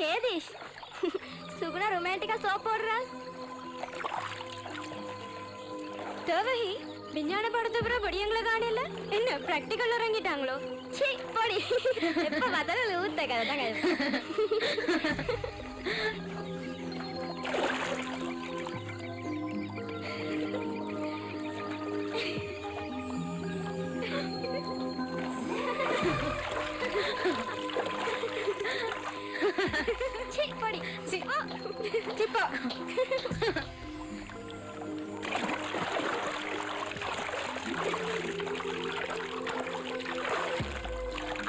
கேதீஷ். Suguna ரொமான்டிக்கா soap போடுறா. தேவகி விஞ்ஞான படத்தை அப்புறம் படியங்களை காணல. என்ன பிராக்டிக்கல் இறங்கிட்டாங்களோ சீ படி. எப்ப பார்த்தாலும் ஊத்த கதை தான் கதை. சீ படி சீ சிப்பா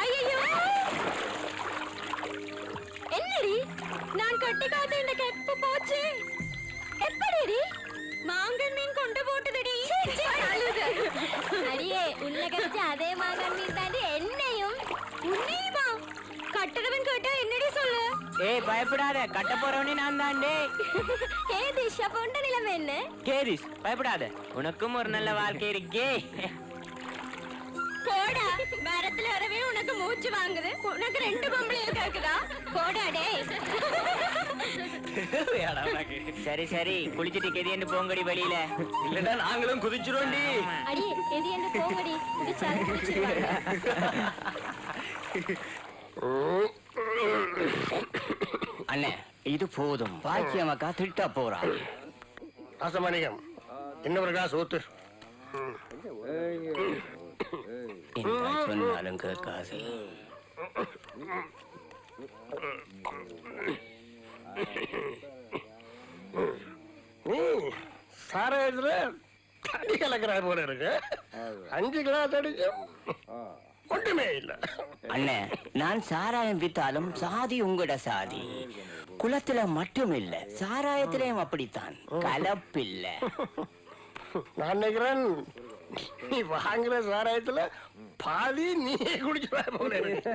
ஐயோ என்னடி? நான் கட்டி காத்த இந்த கெப்பு போச்சு. எப்படி மாங்கன் மீன் கொண்டு போட்டுதடி. அடியே உள்ள கடிச்ச அதே மாங்கன் ஏய் பயப்படாத. கட்ட போறவனே நான் தாண்டே ஏ திஷா பொண்ட நிலைமை என்ன? கேரிஸ் பயப்படாத. உனக்கும் ஒரு நல்ல வாழ்க்கை இருக்கே. போடா. மரத்துல வரவே உனக்கு மூச்சு வாங்குது. உனக்கு ரெண்டு பொம்பளைகள் கேக்குதா? போடா டேய். சரி சரி. குளிச்சிட்டு கெதியன்னு போங்கடி வெளியில. இல்லடா நாங்களும் குதிச்சிருவோண்டி அடி எது என்ன போங்கடி குடிச்சாலும் குடிச்சிருவாங்க அண்ணே இது போதும். பாக்கியமக்கா திட்ட போறா. ராசமாணிக்கம் இன்னொரு கிளாஸ் ஊத்து. என்ன சொன்னாலும் கேட்காது. நீ சாராயத்துல தடி கலக்கிற போல இருக்கு. அஞ்சு கிளாஸ் அடிச்சும் ஒன்றுமே இல்லை. அண்ணே நான் சாராயம் வித்தாலும் சாதி உங்களோட சாதி. குலத்துல மட்டும் இல்ல சாராயத்திலையும் அப்படித்தான். கலப்பில்ல. நான் நினைக்கிறேன் நீ வாங்குற சாராயத்துல பாதி நீ போல இருக்கு.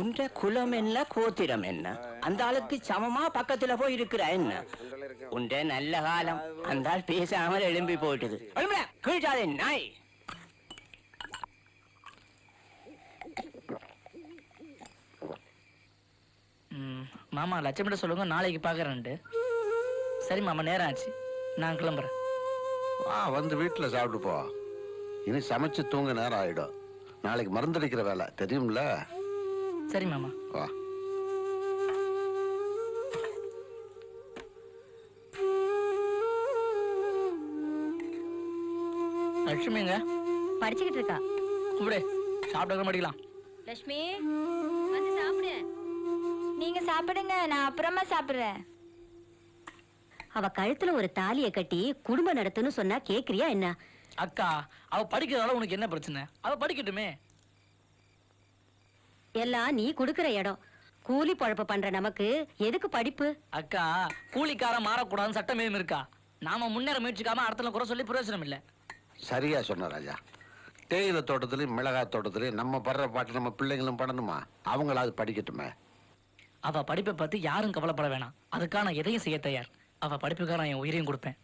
உன்ற குலம் என்ன கோத்திரம் என்ன? அந்த ஆளுக்கு சமமா பக்கத்துல போய் இருக்கிற என்ன? உண்ட நல்ல காலம். அந்த ஆள் பேசாமல் எழும்பி போயிட்டுது. கீழ்ச்சாதே நாய். மாமா லட்சமிட்ட சொல்லுங்க நாளைக்கு பார்க்குறேன்ட்டு சரி மாமா நேரம் ஆச்சு. நான் கிளம்புறேன். ஆ வந்து வீட்டில் சாப்பிட்டு போ. இனி சமைச்சு தூங்க நேரம் ஆயிடும். நாளைக்கு மருந்தடிக்கிற வேலை தெரியும்ல? சரி மாமா. வா. லட்சுமிங்க. படிச்சுக்கிட்டு இருக்கா. கூப்பிடு சாப்பிட்டு படிக்கலாம் லட்சுமி வந்து சாப்பிடு. நீங்க சாப்பிடுங்க நான் அப்புறமா சாப்பிடுறேன். அவ கழுத்துல ஒரு தாலிய கட்டி குடும்பம் நடத்துன்னு சொன்னா கேக்குறியா என்ன? அக்கா அவ படிக்கிறதால உனக்கு என்ன பிரச்சனை? அவ படிக்கட்டுமே. எல்லாம் நீ குடுக்கிற இடம். கூலி பொழப்பு பண்ற நமக்கு எதுக்கு படிப்பு? அக்கா கூலிக்காரன் மாறக்கூடாதுன்னு சட்டம் எதுவும் இருக்கா? நாம முன்னேற முயற்சிக்காம அடுத்த குறை சொல்லி பிரயோஜனம் இல்லை. சரியா சொன்ன ராஜா. தேயிலை தோட்டத்துலையும் மிளகாய் தோட்டத்துலையும் நம்ம படுற பாட்டு நம்ம பிள்ளைங்களும் படணுமா? அவங்களாவது படிக்கட்டுமே. அவ படிப்பை பத்தி யாரும் கவலைப்பட வேணாம். அதுக்காக நான் எதையும் செய்ய தயார். அவ படிப்புக்காக நான் என் உயிரையும் கொடுப்பேன்.